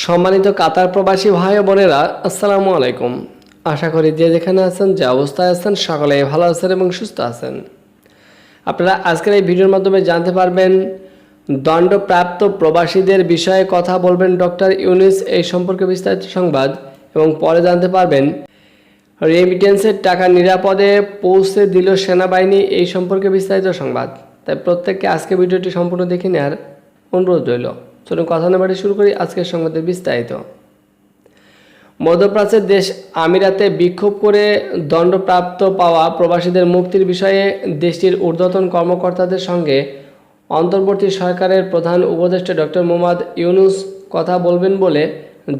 সম্মানিত কাতার প্রবাসী ভাই বোনেরা, আসসালামু আলাইকুম। আশা করি যে যেখানে আছেন, যে অবস্থায় আছেন সকলে ভালো আছেন এবং সুস্থ আছেন। আপনারা আজকের এই ভিডিওর মাধ্যমে জানতে পারবেন, দণ্ডপ্রাপ্ত প্রবাসীদের বিষয়ে কথা বলবেন ডক্টর ইউনিস এই সম্পর্কে বিস্তারিত সংবাদ এবং পরে জানতে পারবেন, রেমিটেন্সের টাকা নিরাপদে পৌঁছে দিল সেনাবাহিনী এই সম্পর্কে বিস্তারিত সংবাদ। তাই প্রত্যেককে আজকে ভিডিওটি সম্পূর্ণ দেখে নেওয়ার অনুরোধ রইল। চলুন কথা না বাড়ি শুরু করি আজকের সংবাদে বিস্তারিত। মধ্যপ্রাচ্যের দেশ আমিরাতে বিক্ষোভ করে দণ্ডপ্রাপ্ত পাওয়া প্রবাসীদের মুক্তির বিষয়ে দেশটির ঊর্ধ্বতন কর্মকর্তাদের সঙ্গে অন্তর্বর্তী সরকারের প্রধান উপদেষ্টা ডক্টর মোহাম্মদ ইউনুস কথা বলবেন বলে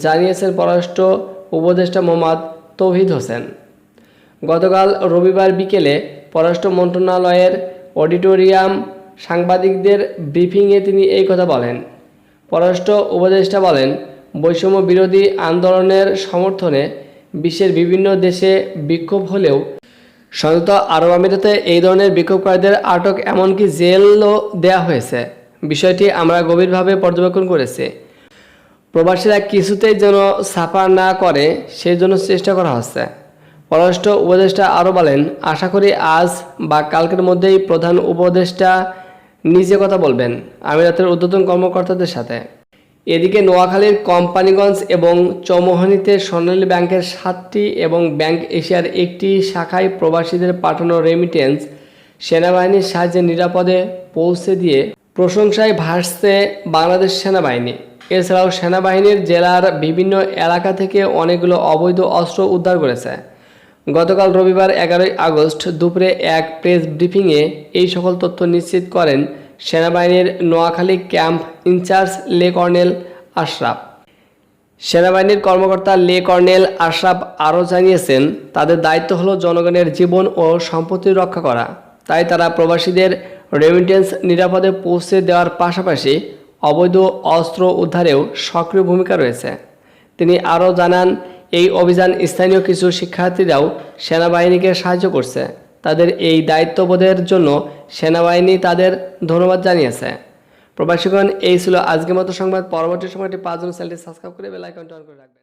জানিয়েছেন পররাষ্ট্র উপদেষ্টা মোহাম্মদ তৌহিদ হোসেন। গতকাল রবিবার বিকেলে পররাষ্ট্র মন্ত্রণালয়ের অডিটোরিয়াম সাংবাদিকদের ব্রিফিংয়ে তিনি এই কথা বলেন। পররাষ্ট্র উপদেষ্টা বলেন, বৈষম্য বিরোধী আন্দোলনের সমর্থনে বিশ্বের বিভিন্ন দেশে বিক্ষোভ হলেও সংযুক্ত আরব আমিরাতে এই ধরনের বিক্ষোভকারীদের আটক এমনকি জেলও দেয়া হয়েছে। বিষয়টি আমরা গভীরভাবে পর্যবেক্ষণ করেছি। প্রবাসীরা কিছুতেই যেন সাফার না করে সেই জন্য চেষ্টা করা হচ্ছে। পররাষ্ট্র উপদেষ্টা আরও বলেন, আশা করি আজ বা কালকের মধ্যেই প্রধান উপদেষ্টা নিজে কথা বলবেন, আমিরাতের ঊর্ধ্বতন কর্মকর্তাদের সাথে। এদিকে নোয়াখালীর কোম্পানিগঞ্জ এবং চৌমোহনীতে স্বর্ণালী ব্যাংকের সাতটি এবং ব্যাংক এশিয়ার একটি শাখায় প্রবাসীদের পাঠানো রেমিটেন্স সেনাবাহিনীর সাহায্যে নিরাপদে পৌঁছে দিয়ে প্রশংসায় ভাসছে বাংলাদেশ সেনাবাহিনী। এছাড়াও সেনাবাহিনীর জেলার বিভিন্ন এলাকা থেকে অনেকগুলো অবৈধ অস্ত্র উদ্ধার করেছে। গতকাল রবিবার এগারোই আগস্ট দুপুরে এক প্রেস ব্রিফিংয়ে এই সকল তথ্য নিশ্চিত করেন সেনাবাহিনীর Noakhali camp incharge Lt colonel Ashraf. সেনাবাহিনীর কর্মকর্তা লে কর্নেল আশরাফ আরও জানিয়েছেন, তাদের দায়িত্ব হলো জনগণের জীবন ও সম্পত্তি রক্ষা করা। তাই তারা প্রবাসীদের রেমিটেন্স নিরাপদে পৌঁছে দেওয়ার পাশাপাশি অবৈধ অস্ত্র উদ্ধারেও সক্রিয় ভূমিকা রয়েছে। তিনি আরও জানান এই অভিযান স্থানীয় কিছু শিক্ষার্থীরাও সেনাবাহিনীকে সাহায্য করছে। তাদের এই দায়িত্ববোধের জন্য সেনাবাহিনী তাদের ধন্যবাদ জানিয়েছে। প্রবাসীগণ, এই ছিল আজকের মতো সংবাদ। পরবর্তী সময়টি পাঁচজন চ্যানেলটি সাবস্ক্রাইব করে বেলাইকনটি অন করে রাখবেন।